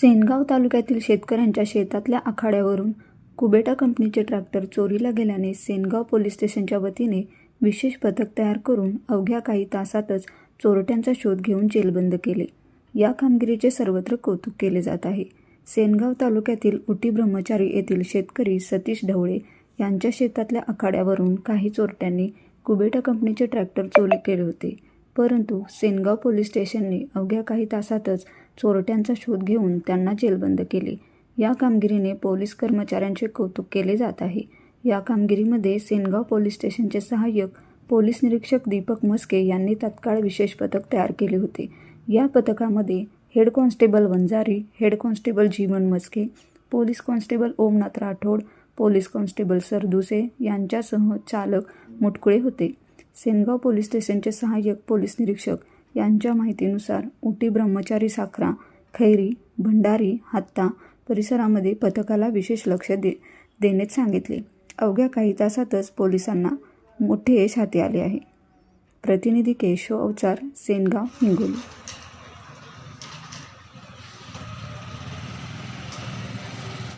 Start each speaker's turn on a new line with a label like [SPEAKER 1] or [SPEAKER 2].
[SPEAKER 1] सेनगाव तालुक्यातील शेतकऱ्यांच्या शेतातल्या आखाड्यावरून कुबेटा कंपनीचे ट्रॅक्टर चोरीला गेल्याने सेनगाव पोलीस स्टेशनच्या वतीने विशेष पथक तयार करून अवघ्या काही तासातच चोरट्यांचा शोध घेऊन जेलबंद केले. या कामगिरीचे सर्वत्र कौतुक केले जात आहे. सेनगाव तालुक्यातील उटी ब्रह्मचारी येथील शेतकरी सतीश ढवळे यांच्या शेतातल्या आखाड्यावरून काही चोरट्यांनी कुबेटा कंपनीचे ट्रॅक्टर चोरी केले होते. परंतु सेनगाव पोलीस स्टेशनने अवघ्या काही तासातच चोरट्यांचा शोध घेऊन त्यांना जेलबंद केले. या कामगिरीने पोलीस कर्मचाऱ्यांचे कौतुक केले जात आहे. या कामगिरीमध्ये सेनगाव पोलीस स्टेशनचे सहाय्यक पोलीस निरीक्षक दीपक मस्के यांनी तत्काळ विशेष पथक तयार केले होते. या पथकामध्ये head constable Vanjari head constable Jeevan Maske police constable Omnath Rathod police constable Sarduse यांच्यासह चालक मुटकुळे होते. सेनगाव पोलीस स्टेशनचे सहाय्यक पोलीस निरीक्षक यांच्या माहितीनुसार उटी ब्रह्मचारी साखरा खैरी भंडारी हत्ता परिसरामध्ये पथकाला विशेष लक्ष दे देण्यात सांगितले. अवघ्या काही तासातच पोलिसांना मोठे यश हाती आले आहे. प्रतिनिधी केशव अवचार सेनगाव हिंगोली.